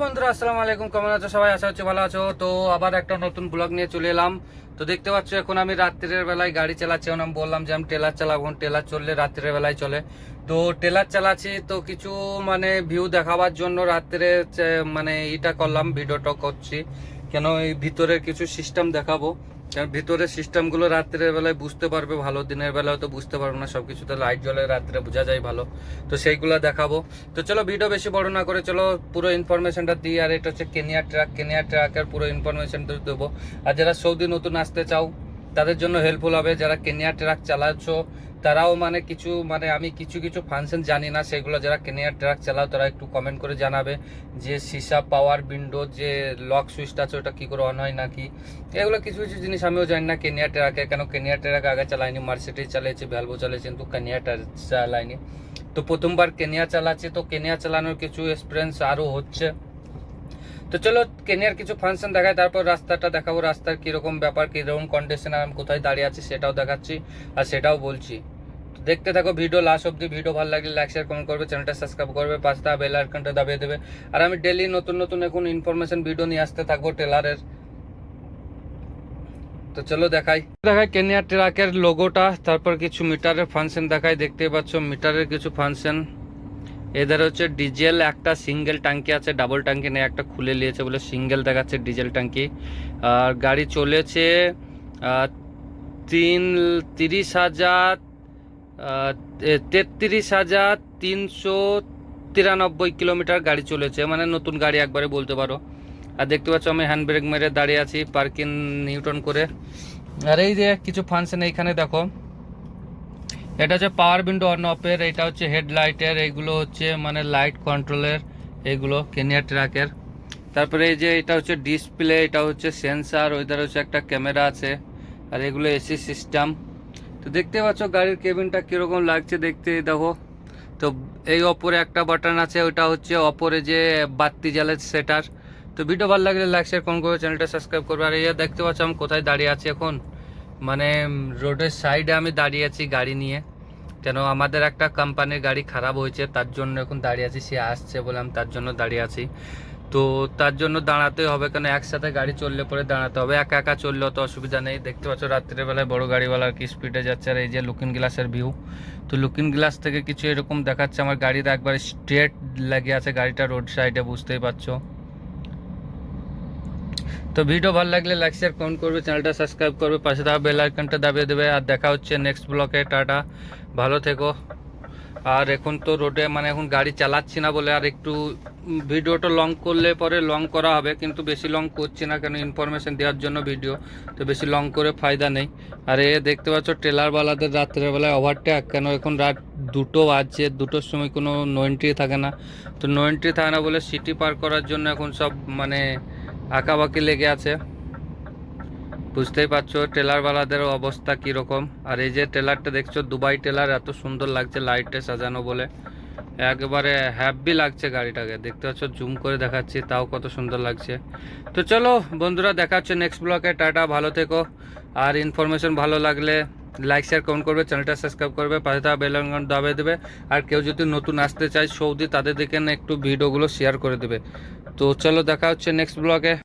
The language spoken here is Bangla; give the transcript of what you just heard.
বন্ধুরা, আসসালামু আলাইকুম। কেমন আছো সবাই? আশা হচ্ছে ভালো আছো। তো আবার একটা নতুন ব্লগ নিয়ে চলে এলাম। তো দেখতে পাচ্ছ, এখন আমি রাত্রের বেলায় গাড়ি চালাচ্ছি। এখন আমি বললাম যে আমি টেলার চালাবো। টেলার চললে রাত্রের বেলায় চলে। তো টেলার চালাচ্ছি। তো কিছু মানে ভিউ দেখাবার জন্য রাত্রে মানে এটা করলাম ভিডিওটা করছি। কেন, এই ভিতরের কিছু সিস্টেম দেখাবো। কারণ ভিতরের সিস্টেমগুলো রাত্রের বেলায় বুঝতে পারবে, ভালো দিনের বেলায় তো বুঝতে পারবে না সব কিছুতে লাইট জলে রাত্রে বোঝা যায় ভালো। তো সেইগুলো দেখাবো। তো চলো ভিডিও বেশি বড় না করে চলো পুরো ইনফরমেশনটা দিই, আর এটা হচ্ছে কেনিয়া ট্রাক কেনিয়া ট্রাকের পুরো ইনফরমেশনটা দেবো। আর যারা সৌদি নতুন আসতে চাও, তাদের জন্য হেল্পফুল হবে। যারা কেনিয়া ট্রাক চালাচ্ছ তারাও মানে কিছু মানে আমি কিছু কিছু ফাংশন জানি না, সেগুলো যারা কেনিয়া ট্রাক চালাও তারা একটু কমেন্ট করে জানাবে যে সিসা পাওয়ার উইন্ডো যে লক সুইচটা আছে ওটা কী করে অন হয় নাকি? এগুলো কিছু কিছু জিনিস আমিও জানি না কেনিয়া ট্রাকে, কেন কেনিয়া ট্রাক আগে চালাইনি মার্সিডিজ চালিয়েছে ভ্যালভো চালিয়েছি, কিন্তু কেনিয়া চালাইনি তো প্রথমবার কেনিয়া চালাচ্ছে, তো কেনিয়া চালানোর কিছু এক্সপিরিয়েন্স আরও হচ্ছে। তো চলো, কেনিয়ার কিছু ফাংশন দেখায় তারপর রাস্তাটা দেখাবো, রাস্তার কীরকম ব্যাপার, কীরকম কন্ডিশন আমি কোথায় দাঁড়িয়ে আছি সেটাও দেখাচ্ছি, আর সেটাও বলছি। দেখতে থাকো ভিডিও লাস্ট অব্দি ভিডিও ভালো লাগলে লাইক শেয়ার কমেন্ট করবে চ্যানেলটা সাবস্ক্রাইব করবে পাঁচটা বেল আইকনটা দাবিয়ে দেবে। আর আমি ডেলি নতুন নতুন এখন ইনফরমেশন ভিডিও নিয়ে আসতে থাকব টেলারের তো চলো দেখাই। দেখাই কেনিয়া ট্রাকের লোগোটা তারপর কিছু মিটারের ফাংশন দেখাই। দেখতে পাচ্ছ মিটারের কিছু ফাংশন এদের হচ্ছে ডিজেল একটা সিঙ্গেল ট্যাঙ্কি আছে ডাবল ট্যাঙ্কি নেই একটা খুলে নিয়েছে বলে সিঙ্গেল দেখাচ্ছে ডিজেল ট্যাঙ্কি আর গাড়ি চলেছে তিন, তিরিশ হাজার তেত্রিশ হাজার তিনশো তিরানব্বই কিলোমিটার গাড়ি চলেছে মানে নতুন গাড়ি একবারে বলতে পারো। আর দেখতে পাচ্ছ আমি হ্যান্ড ব্রেক মেরে দাঁড়িয়ে আছি পার্কিং নিউটন করে। আর এই যে কিছু ফাংশন এইখানে দেখো। এটা হচ্ছে পাওয়ার উইন্ডো অন অফের এটা হচ্ছে হেডলাইটের এইগুলো হচ্ছে মানে লাইট কন্ট্রোলের এইগুলো কেনিয়া ট্রাকের তারপরে এই যে এটা হচ্ছে ডিসপ্লে এটা হচ্ছে সেন্সার ওইধার হচ্ছে একটা ক্যামেরা আছে। আর এগুলো এসি সিস্টেম তো দেখতে পাচ্ছ গাড়ির কেবিনটা কীরকম লাগছে দেখতে, দেখো। তো এই অপরে একটা বাটন আছে ওটা হচ্ছে অপরে যে বাতি জ্বালে সেটার। তো ভিডিও ভালো লাগলে লাইক শেয়ার কমেন্ট করবে চ্যানেলটা সাবস্ক্রাইব করবে। আর এই যে দেখতে পাচ্ছ আমি কোথায় দাঁড়িয়ে আছি এখন? মানে রোডের সাইডে আমি দাঁড়িয়ে আছি গাড়ি নিয়ে। কেন আমাদের একটা কোম্পানির গাড়ি খারাপ হয়েছে, তার জন্য এখন দাঁড়িয়ে আছি, সে আসছে বলে আমি তার জন্য দাঁড়িয়ে আছি। তো তার জন্য দাঁড়াতে হবে কেন? একসাথে গাড়ি চললে পরে দাঁড়াতে হবে। একা একা চললেও তো অসুবিধা নেই। দেখতে পাচ্ছ রাত্রের বেলায় বড় গাড়িওয়ালার কি স্পিডে যাচ্ছে আর এই যে লুকিং গ্লাসের ভিউ তো লুকিং গ্লাস থেকে কিছু এরকম দেখাচ্ছে। আমার গাড়ির একবার স্ট্রেট লেগে আছে গাড়িটা রোড সাইডে বুঝতেই পারছ। তো ভিডিও ভালো লাগলে লাইক শেয়ার কমেন্ট করবে। চ্যানেলটা সাবস্ক্রাইব করবে। পাশে থাকা বেল আইকনটা দাবিয়ে দেবে। আর দেখা হচ্ছে নেক্সট ব্লকে টাটা। ভালো থেকো। আর এখন তো রোডে মানে এখন গাড়ি চালাচ্ছি না বলে আর একটু ভিডিওটা লং করলে পরে লং করা হবে, কিন্তু বেশি লং করছি না কেন ইনফরমেশন দেওয়ার জন্য ভিডিও তো বেশি লং করে ফায়দা নেই। আর এ দেখতে পাচ্ছ ট্রেলারওয়ালাদের রাত্রেবেলায় ওভারটেক কেন এখন রাত দুটো বাজছে, দুটোর সময় কোনো নো এন্ট্রি থাকে না। তো নো এন্ট্রি থাকে না বলে সিটি পার করার জন্য এখন সব মানে আঁকাবাকি লেগে আছে। বুঝতেই পারছ টেলারওয়ালাদের অবস্থা কীরকম। আর এই যে টেলারটা দেখছ, দুবাই টেলার এত সুন্দর লাগছে লাইটে সাজানো বলে। একেবারে হ্যাপি লাগছে গাড়িটাকে। দেখতে পাচ্ছ জুম করে দেখাচ্ছি, তাও কত সুন্দর লাগছে। তো চলো বন্ধুরা, দেখা হচ্ছে নেক্সট ব্লকে টাটা, ভালো থেকো। আর ইনফরমেশন ভালো লাগলে লাইক শেয়ার কমেন্ট করবে চ্যানেলটা সাবস্ক্রাইব করবে, পাশে থাকা বেল আইকন দাবিয়ে দেবে। আর কেউ যদি নতুন আসতে চায়, সৌদি তাদের দিকে একটু ভিডিওগুলো শেয়ার করে দেবে। তো চলো, দেখা হচ্ছে নেক্সট ব্লগে